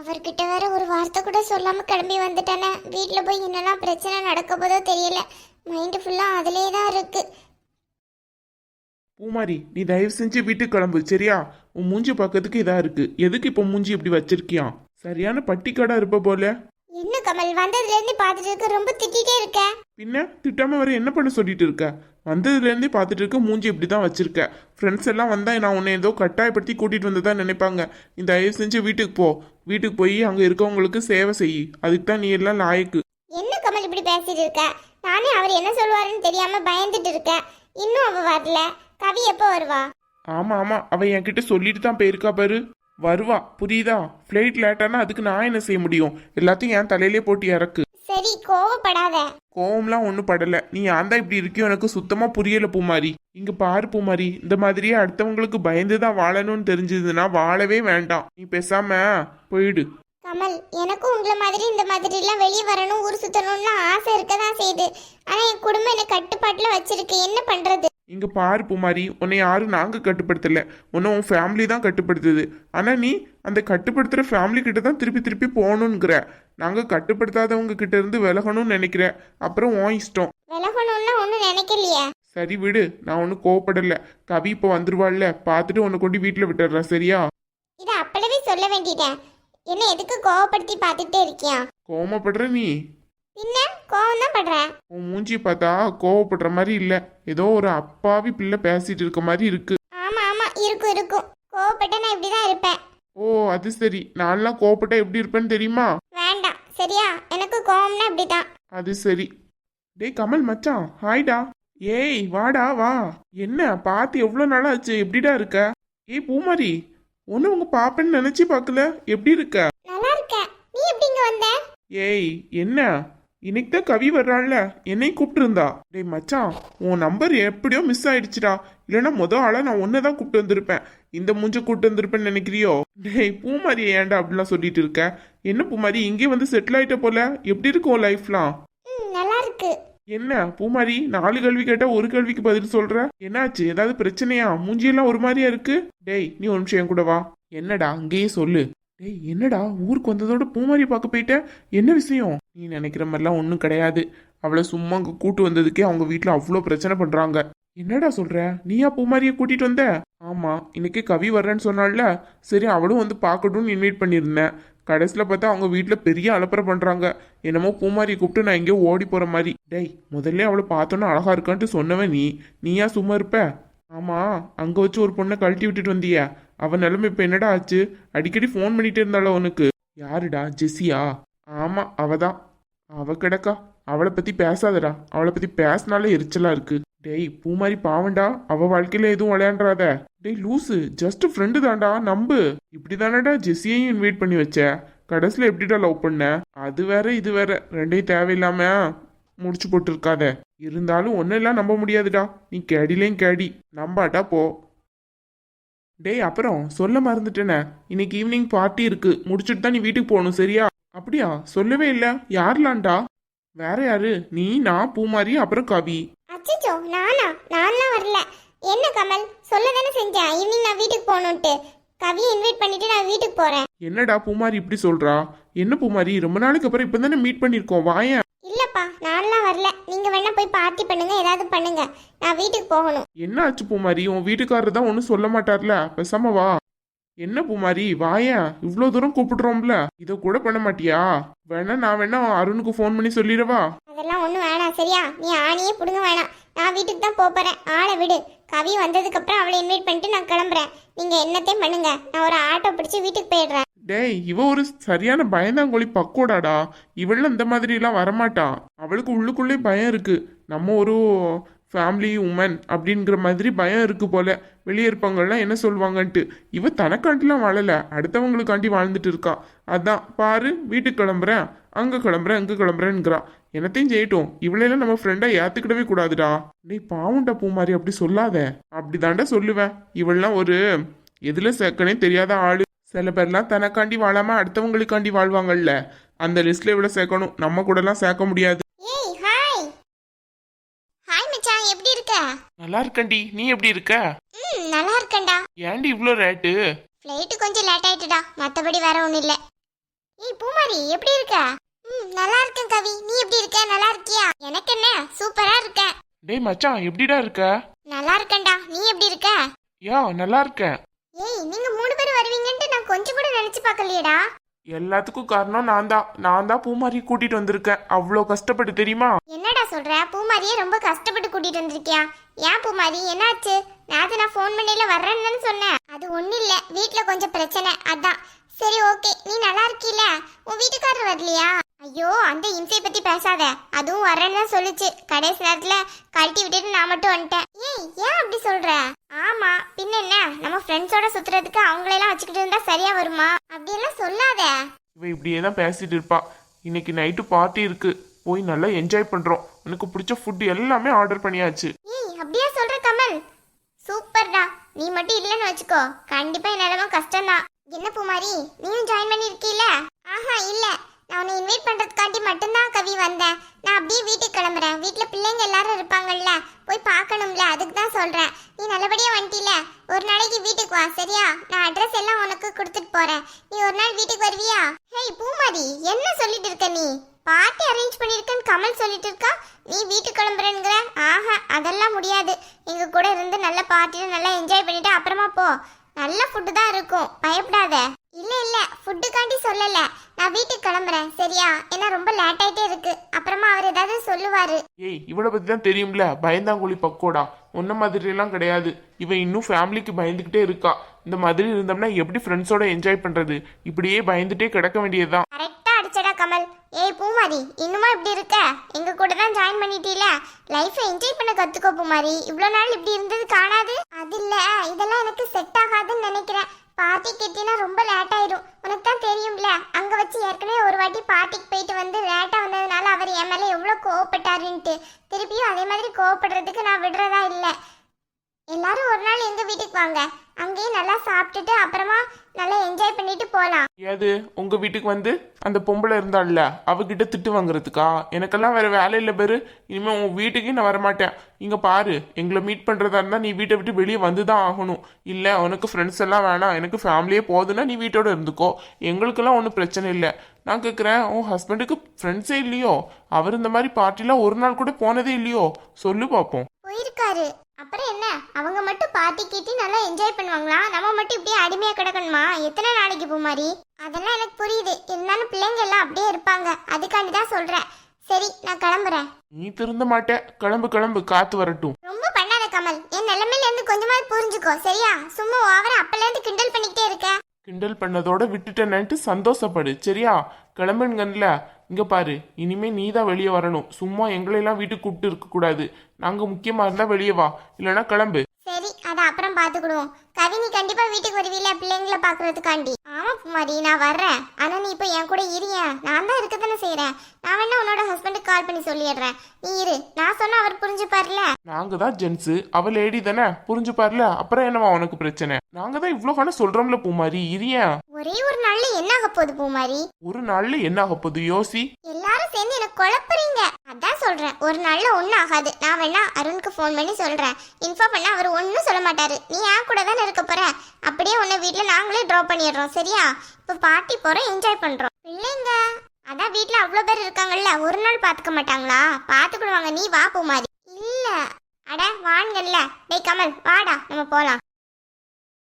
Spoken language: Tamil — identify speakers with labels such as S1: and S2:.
S1: அவர்கிட்ட வேற ஒரு வார்த்தை கூட சொல்லாம கிளம்பி வந்துட்டானே. வீட்ல போய் என்னெல்லாம் பிரச்சனை நடக்க போதோ தெரியல. மைண்ட் ஃபுல்லா அதுலயே தான் இருக்கு.
S2: பூமாரி நீ தயவு செஞ்சு வீட்டுக்கு கிளம்பு சரியா? உன் மூஞ்சி பார்க்கறதுக்கு இதா இருக்கு. எதுக்கு இப்போ மூஞ்சி இப்படி வச்சிருக்கியா? சரியான பட்டிக்காடா இருப்ப போல.
S1: என்ன கமல் வந்ததுல இருந்து பாத்துட்டு இருக்க ரொம்ப திட்டிட்டே இருக்க.
S2: பின்ன திட்டாம வர என்ன பண்ண சொல்லிட்டு இருக்க? வந்ததுல இருந்தே பார்த்துட்டு இருக்க மூஞ்சி இப்படி தான் வச்சிருக்க. ஃப்ரெண்ட்ஸ் எல்லாம் வந்தா நான் உன்னை ஏதோ கட்டாயப்படுத்தி கூட்டிட்டு வந்ததா நினைப்பாங்க. நீ தயவு செஞ்சு வீட்டுக்கு போ. வீட்டுக்கு போய் அங்க இருக்கவங்களுக்கு சேவை செய். அதுக்கு தான் நீ எல்லாம் லாயக்கு.
S1: என்ன கமல் இப்படி பேசிட்டு இருக்க? நானே அவர் என்ன சொல்லுவாருன்னு தெரியாம பயந்துட்டு இருக்கேன் இன்னும் அவ வரல. கவி எப்போ வருவா?
S2: ஆமா ஆமா. அவ என்கிட்ட சொல்லிட்டு தான் போயிருக்கா பாரு. வருவா. புரியுதா? ஃப்ளைட் லேட்டானா அதுக்கு நான் என்ன செய்ய முடியும்? எல்லாத்தையும் என் தலையிலே போட்டு இறக்கு.
S1: சரி கோவப்படாத.
S2: கோவம்லாம் ஒன்றும் படல. நீ ஏன் தான் இப்படி இருக்கியோ எனக்கு சுத்தமா புரியல பூமாரி. இங்க பாரு பூமாரி இந்த மாதிரியே அடுத்தவங்களுக்கு பயந்து தான் வாழணும்னு தெரிஞ்சதுன்னா வாழவே வேண்டாம். நீ பேசாம போயிடு.
S1: கமல் எனக்கும் உங்களை மாதிரி இந்த மாதிரிலாம் வெளியே வரணும் ஊர் சுத்தணும்னு ஆசை இருக்க தான் செய்யுது. ஆனா என் குடும்பம் என்ன கட்டுப்பாட்டுல வச்சிருக்கு. என்ன பண்றது?
S2: இங்க பாரு பூமாரி உன்னை யாரும் நாங்க கட்டுப்படுத்தல. உன்னை உன் ஃபேமிலி தான் கட்டுப்படுத்துது. ஆனா நீ அந்த கட்டுப்படுத்துற ஃபேமிலி கிட்ட தான் திருப்பி திருப்பி போகணுங்கிற நாங்க கட்டுப்படுத்தாதவங்க கிட்ட இருந்து விலகணும்னு நினைக்கிற அப்புறம் உன் இஷ்டம்.
S1: விலகணும்னா ஒன்றும் நினைக்கலையே.
S2: சரி விடு நான் ஒன்றும் கோவப்படல. கவி இப்போ வந்துருவாள்ல பார்த்துட்டு உன்னை கொண்டு வீட்டில் விட்டுடுறேன் சரியா?
S1: இதை அப்பளவே சொல்ல வேண்டிட்டேன். என்ன எதுக்கு கோவப்படுத்தி பார்த்துட்டே இருக்கியா?
S2: கோவப்படுற நீ?
S1: பின்ன கோவம் தான் படுறேன்.
S2: உன் மூஞ்சியை பார்த்தா கோவப்படுற மாதிரி இல்ல. ஏதோ ஒரு அப்பாவி பிள்ளை பேசிட்டு இருக்க மாதிரி இருக்கு.
S1: ஆமா ஆமா இருக்கும் இருக்கும். கோவப்பட்ட நான் இப்படிதான் இருப்பேன்.
S2: ஓ அது சரி. நான்லாம் கோவப்பட்டா எப்படி இருப்பேன்னு தெரியுமா?
S1: சரியா? எனக்கு கோவம்னா இப்படிதான்
S2: அது சரி. டேய் கமல் மச்சான் ஹாய்டா. ஏய் வாடா வா. என்ன பார்த்து எவ்வளோ நாளா ஆச்சு எப்படிடா இருக்க? ஏய் பூமாரி ஒன்று உங்க பாப்பேன்னு நினைச்சு பார்க்கல எப்படி இருக்க?
S1: நல்லா இருக்கேன். நீ எப்படி இங்க வந்த?
S2: ஏய் என்ன? இன்னைக்கு தான் கவி வர்றாள்ல என்னை கூப்பிட்டுருந்தா. டேய் மச்சான் உன் நம்பர் எப்படியோ மிஸ் ஆயிடுச்சுடா. இல்லைன்னா முத ஆளா நான் ஒன்றை தான் கூப்பிட்டு வந்திருப்பேன். இந்த மூஞ்ச கூப்பிட்டு வந்திருப்பேன்னு நினைக்கிறியோ? டேய் பூமாரி ஏன்டா அப்படிலாம் சொல்லிட்டு இருக்க? என்ன பூமாரி இங்கே வந்து செட்டில் ஆயிட்ட போல? எப்படி இருக்கும் லைஃப்லாம்
S1: நல்லா இருக்கு.
S2: என்ன பூமாரி நாலு கேள்வி கேட்டா ஒரு கேள்விக்கு பதில் சொல்ற? என்னாச்சு? ஏதாவது பிரச்சனையா? மூஞ்சியெல்லாம் ஒரு மாதிரியா இருக்கு? டேய் நீ ஒரு நிமிஷம் என் கூட வா. என்னடா அங்கேயே சொல்லு. டேய் என்னடா ஊருக்கு வந்ததோட பூமாரி பார்க்க போயிட்ட? என்ன விஷயம்? நீ நினைக்கிற மாதிரிலாம் ஒன்றும் கிடையாது. அவளை சும்மா அங்கே கூட்டு வந்ததுக்கே அவங்க வீட்டில் அவ்வளோ பிரச்சனை பண்றாங்க. என்னடா சொல்ற? நீயா பூமாரியை கூட்டிட்டு வந்த? ஆமா இன்னைக்கு கவி வர்றேன்னு சொன்னால சரி அவளும் வந்து பார்க்கட்டும்னு இன்வைட் பண்ணியிருந்தேன் கடைசியில் பார்த்தா அவங்க வீட்டில் பெரிய அலப்பறை பண்ணுறாங்க என்னமோ பூமாரியை கூப்பிட்டு நான் எங்கேயோ ஓடி போகிற மாதிரி. டேய் முதல்ல அவளை பார்த்தோன்னே அழகாக இருக்கான்ட்டு சொன்னவன் நீ. நீயா சும்மா இருப்ப? ஆமாம் அங்கே வச்சு ஒரு பொண்ணை கழட்டி விட்டுட்டு வந்தியா. அவன் நிலைமை இப்போ என்னடா ஆச்சு? அடிக்கடி ஃபோன் பண்ணிகிட்டே இருந்தாளோ உனக்கு? யாருடா? ஜெஸ்ஸியா? ஆமாம் அவ தான் அவ கிடக்கா. அவளை பற்றி பேசாதடா. அவளை பற்றி பேசினாலே எரிச்சலாக இருக்குது டேய் பூ மாதிரி பாவண்டா அவ வாழ்க்கையில எதுவும் விளையாண்டாத. டேய் லூசு ஜஸ்ட் ஃப்ரெண்டு தான்டா நம்பு. இப்படி தானடா ஜெஸ்ஸியையும் இன்வைட் பண்ணி வச்ச. கடைசியில் எப்படிடா லவ் பண்ண? அது வேற இது வேற. ரெண்டையும் தேவையில்லாம முடிச்சு போட்டுருக்காத. இருந்தாலும் இருந்தாலும் ஒன்னெல்லாம் நம்ப முடியாதுடா. நீ கேடிலையும் கேடி. நம்பாட்டா போ. டேய் அப்புறம் சொல்ல மறந்துட்டேனே. இன்னைக்கு ஈவினிங் பார்ட்டி இருக்கு. முடிச்சுட்டு தான் நீ வீட்டுக்கு போகணும் சரியா? அப்படியா? சொல்லவே இல்லை. யார்லாண்டா வேற யாரு? நீ நான் பூமாரி அப்புறம் கவி.
S1: அச்சச்சோ நானா? நான்லாம் வரல. என்ன கமல்? சொல்ல தானே செஞ்சேன். ஈவினிங் நான் வீட்டுக்கு போகணுன்ட்டு கவியை இன்வைட் பண்ணிட்டு நான் வீட்டுக்கு போறேன்.
S2: என்னடா பூமாரி இப்படி சொல்றா? என்ன பூமாரி? ரொம்ப நாளைக்கு அப்புறம் இப்போ தானே மீட் பண்ணியிருக்கோம். வாயேன்
S1: இல்லப்பா நான்லாம் வரல. நீங்க வேணா போய் பார்ட்டி பண்ணுங்க ஏதாவது பண்ணுங்க. நான் வீட்டுக்கு போகணும்.
S2: என்ன ஆச்சு பூமாரி? உன் வீட்டுக்காரர் தான் ஒன்றும் சொல்ல மாட்டார்ல. பேசாம வா. என்ன பூமாரி வாயேன் இவ்வளோ தூரம் கூப்பிடுறோம்ல. இதை கூட பண்ண மாட்டியா? வேணா நான் வேணா அருணுக்கு ஃபோன் பண்ணி சொல்லிடவா?
S1: அதெல்லாம் ஒன்றும் வேணாம் சரியா? நீ ஆணியே பிடுங்க வேணாம். நான் வீட்டுக்கு தான் போப் போறேன். ஆளை விடு. கவி வந்ததுக்கு அப்புறம் அவளை இன்வைட் பண்ணிட்டு நான் கிளம்புறேன். நீங்க என்னத்தையும் பண்ணுங்க? நான் ஒரு ஆட்டோ பிடிச்சி வீட்டுக்கு போயிடுறேன்.
S2: டேய் இவ ஒரு சரியான பயந்தாங்கோழி பக்கோடாடா இவள்லாம் இந்த மாதிரிலாம் வரமாட்டா. அவளுக்கு உள்ளுக்குள்ளே பயம் இருக்கு. நம்ம ஒரு ஃபேமிலி உமன் அப்படிங்கிற மாதிரி பயம் இருக்கு போல. வெளியே இருப்பவங்கலாம் என்ன சொல்லுவாங்கன்ட்டு இவ தனக்காண்டிலாம் வாழல. அடுத்தவங்களுக்காண்டி வாழ்ந்துட்டு இருக்கா. அதான் பாரு வீட்டுக்கு கிளம்புறேன். அங்கே கிளம்புறேன் அங்கே கிளம்புறேன்ங்கிறா. என்னத்தையும் செய்யட்டும். இவளையெல்லாம் நம்ம ஃப்ரெண்டாக ஏற்றுக்கிடவே கூடாதுடா. நீ பாவுண்டா பூ மாதிரி அப்படி சொல்லாத. அப்படிதான்டா சொல்லுவேன். இவள்லாம் ஒரு எதில் சேர்க்கனே தெரியாத ஆள். சில பேர்லாம் தனக்காண்டி வாழாமல் அடுத்தவங்களுக்காண்டி வாழ்வாங்கல்ல அந்த லிஸ்ட்டில் இவ்வளோ சேர்க்கணும். நம்ம கூடலாம் சேர்க்க முடியாது
S1: ஏய் ஹாய் ஹாய் மச்சான் எப்படி இருக்க
S2: நல்லா இருக்கண்டி. நீ எப்படி இருக்க?
S1: ம் நல்லா இருக்கேன்டா.
S2: ஏன்டி இவ்வளோ ரேட்டு
S1: ஃப்ளைட்டு கொஞ்சம் லேட் ஆயிட்டுடா. மற்றபடி வேற ஒன்றும் இல்லை. ஏய் பூமாரி எப்படி இருக்க? ம் நல்லா இருக்கேன் கவி. நீ எப்படி இருக்க? நல்லா இருக்கியா? எனக்கு என்ன? சூப்பரா இருக்கேன்
S2: டேய் மச்சான் எப்படிடா இருக்க?
S1: நல்லா இருக்கேன்டா. நீ எப்படி இருக்க?
S2: யா நல்லா இருக்கேன்.
S1: ஏய் நீங்க மூணு பேர் வருவீங்கன்ட்டு நான் கொஞ்சம் கூட நினைச்சு பார்க்கலையேடா.
S2: எல்லாத்துக்கும் காரணம் நான் தான். நான் தான் பூமாரி கூட்டிட்டு வந்திருக்கேன். அவ்வளோ கஷ்டப்பட்டு தெரியுமா?
S1: என்னடா சொல்ற? பூமாரியே ரொம்ப கஷ்டப்பட்டு கூட்டிட்டு வந்திருக்கியா? ஏன் பூமாரி? என்னாச்சு? நேத்து நான் ஃபோன் பண்ணில வர்றேன்னு சொன்னேன். அது ஒண்ணும் இல்ல. வீட்டில் கொஞ்சம் பிரச்சனை. அதான். சரி ஓகே நீ நல்லா இருக்கீல? உன் வீட்டுக்காரர் வரலையா? ஐயோ அந்த இம்சையை பத்தி பேசாத. அதுவும் வரேன்னு சொல்லுச்சு. கடைசி நேரத்துல கழட்டி விட்டுட்டு நான் மட்டும் வந்துட்டேன். ஏய் ஏன் அப்படி சொல்ற? ஆமா பின்ன என்ன? நம்ம ஃப்ரெண்ட்ஸோட சுத்துறதுக்கு அவங்களெல்லாம் வச்சுக்கிட்டு இருந்தா சரியா வருமா? அப்படியெல்லாம் சொல்லாத.
S2: இவ இப்படியே தான் பேசிட்டு இருப்பா. இன்னைக்கு நைட்டு பார்ட்டி இருக்கு. போய் நல்லா என்ஜாய் பண்றோம். உனக்கு பிடிச்ச ஃபுட் எல்லாமே ஆர்டர் பண்ணியாச்சு.
S1: ஏய் அப்படியா சொல்ற கமல்? சூப்பர்டா நீ மட்டும் இல்லைன்னு வச்சுக்கோ. கண்டிப்பா என் நிலைமை கஷ்டம்தான். என்ன பூமாரி? நீயும் ஜாயின் பண்ணிருக்கீல ஆஹா இல்ல. நான் உன்னை இன்வைட் பண்றதுக்காண்டி மட்டும்தான் கவி வந்தேன். நான் அப்படியே வீட்டுக்கு கிளம்புறேன். வீட்ல பிள்ளைங்க எல்லாரும் இருப்பாங்கல்ல. போய் பார்க்கணும்ல. அதுக்கு தான் சொல்றேன். நீ நல்லபடியா வந்துட்டில? ஒரு நாளைக்கு வீட்டுக்கு வா சரியா? நான் அட்ரஸ் எல்லாம் உனக்கு கொடுத்துட்டு போறேன். நீ ஒரு நாள் வீட்டுக்கு வருவியா? ஹேய் பூமாரி என்ன சொல்லிட்டு இருக்க நீ? பார்ட்டி அரேஞ்ச் பண்ணிருக்கேன்னு கமல் சொல்லிட்டு இருக்கா? நீ வீட்டுக்கு கிளம்புறேங்கிற ஆஹா அதெல்லாம் முடியாது. எங்க கூட இருந்து நல்ல பார்ட்டில நல்லா என்ஜாய் பண்ணிட்டு அப்புறமா போ. நல்ல ஃபுட்டு தான் இருக்கும். பயப்படாத. இல்ல இல்ல. ஃபுட்டுக்காண்டி சொல்லல. நான் வீட்டுக்கு கிளம்புறேன். சரியா? ஏன்னா ரொம்ப லேட் ஆயிட்டே இருக்கு. அப்புறமா அவர் ஏதாவது சொல்லுவாரு.
S2: ஏய் இவளை பத்தி தான் தெரியும்ல? பயந்தாங்குழி பக்கோடா. உன்ன மாதிரி எல்லாம் கிடையாது. இவன் இன்னும் ஃபேமிலிக்கு பயந்துகிட்டே இருக்கா. இந்த மாதிரி இருந்தோம்னா எப்படி ஃப்ரெண்ட்ஸோட என்ஜாய் பண்றது? இப்படியே பயந்துட்டே கிடக்க வேண்டியதுதான்.
S1: கமல். ஏய் பூமாரி இன்னுமா இப்படி இருக்க? எங்க கூட தான் ஜாயின் பண்ணிட்டீல? லைஃபை என்ஜாய் பண்ண கத்துக்கோ பூமாரி. இவ்வளோ நாள் இப்படி இருந்தது காணாது. அது இல்ல இதெல்லாம் எனக்கு செட் ஆகாதுன்னு நினைக்கிறேன். பார்ட்டி கேட்டினா ரொம்ப லேட் ஆயிடும் உனக்கு தான் தெரியும்ல அங்க வச்சு ஏற்கனவே ஒரு வாட்டி பார்ட்டிக்கு போயிட்டு வந்து லேட்டா வந்ததுனால அவர் என் மேல எவ்வளவு கோவப்பட்டாருன்ட்டு. திருப்பியும் அதே மாதிரி கோவப்படுறதுக்கு நான் விடுறதா இல்ல. எல்லாரும் ஒரு நாள் எங்க வீட்டுக்கு வாங்க. அங்கேயே நல்லா சாப்பிட்டுட்டு அப்புறமா நல்லா என்ஜாய் பண்ணிட்டு போலாம்.
S2: ஏது? உங்க வீட்டுக்கு வந்து அந்த பொம்பளை இருந்தாள்ல அவகிட்ட திட்டு வாங்குறதுக்கா? எனக்கெல்லாம் வேற வேலை இல்லை பேரு. இனிமே உன் வீட்டுக்கே நான் வரமாட்டேன். இங்க பாரு எங்களை மீட் பண்றதா இருந்தா நீ வீட்டை விட்டு வெளியே வந்து தான் ஆகணும். இல்ல உனக்கு ஃப்ரெண்ட்ஸ் எல்லாம் வேணாம். எனக்கு ஃபேமிலியே போதுன்னா நீ வீட்டோட இருந்துக்கோ. எங்களுக்கெல்லாம் ஒன்றும் பிரச்சனை இல்லை. நான் கேட்குறேன் உன் ஹஸ்பண்டுக்கு ஃப்ரெண்ட்ஸே இல்லையோ? அவர் இந்த மாதிரி பார்ட்டிலாம் ஒரு நாள் கூட போனதே இல்லையோ? சொல்லு பார்ப்போம்
S1: போயிருக்காரு. அப்புறம் என்ன? அவங்க மட்டும் பார்ட்டி கீட்டி நல்லா என்ஜாய் பண்ணுவாங்களா? நம்ம மட்டும் இப்படியே அடிமையா கிடக்கணுமா? எத்தனை நாளைக்கு பூமாரி? அதெல்லாம் எனக்கு புரியுது. இருந்தாலும் பிள்ளைங்க எல்லாம் அப்படியே இருப்பாங்க. அதுக்காண்டி தான் சொல்றேன். சரி நான் கிளம்புறேன்.
S2: நீ திருந்த மாட்டே. கிளம்பு கிளம்பு. காத்து வரட்டும்.
S1: ரொம்ப பண்ணாத கமல். என் நிலைமையில இருந்து கொஞ்சமாவது புரிஞ்சுக்கோ சரியா? சும்மா ஓவரா அப்பல இருந்து கிண்டல் பண்ணிக்கிட்டே இருக்க.
S2: கிண்டல் பண்ணதோட விட்டுட்டேன்னுட்டு சந்தோஷப்படு சரியா? கிளம்புங்கன்ல. இங்க பாரு இனிமே நீ தான் வெளியே வரணும். சும்மா எங்களையெல்லாம் வீட்டுக்கு கூப்பிட்டு இருக்க கூடாது. நாங்க முக்கியமா இருந்தா வெளியே வா. இல்லைன்னா கிளம்பு.
S1: பாத்துக்கிடுவோம். கவினி நீ கண்டிப்பா வீட்டுக்கு வருவீல பிள்ளைங்களை பாக்குறதுக்காண்டி. ஆமா குமாரி நான் வர்றேன். ஆனா நீ இப்போ என் கூட இரியா நான் தான் இருக்க தானே செய்யறேன் நான் வேணா உன்னோட ஹஸ்பண்டுக்கு கால் பண்ணி சொல்லிடுறேன். நீ இரு. நான் சொன்னா அவர் புரிஞ்சுப்பார்ல?
S2: நாங்க தான் ஜென்ஸு அவ லேடி தானே? புரிஞ்சு பாருல அப்புறம் என்னவா உனக்கு பிரச்சனை? நாங்க தான் இவ்வளோ காலம் சொல்றோம்ல பூமாரி இரியேன்
S1: ஒரே ஒரு நாள்ல என்ன ஆக போகுது பூமாரி?
S2: ஒரு நாள்ல என்ன ஆக போகுது? யோசி.
S1: எல்லாரும் சேர்ந்து எனக்கு குழப்புறீங்க. அதான் சொல்றேன். ஒரு நாள்ல ஒன்றும் ஆகாது. நான் வேணா அருணுக்கு ஃபோன் பண்ணி சொல்றேன். இன்ஃபார்ம் பண்ணா அவர் ஒன்றும் சொல்ல மாட்டாரு. நீ என் கூட தானே இருக்க போற? அப்படியே உன்னை வீட்டில் நாங்களே ட்ராப் பண்ணிடுறோம் சரியா? இப்போ பார்ட்டி போறோம் என்ஜாய் பண்றோம். இல்லைங்க. அதான் வீட்டில் அவ்வளோ பேர் இருக்காங்கல்ல ஒரு நாள் பார்த்துக்க மாட்டாங்களா? பார்த்துக்கிடுவாங்க. நீ வா பூமாரி. இல்ல. அட வாங்கல்ல டேய் கமல் வாடா நம்ம போலாம்.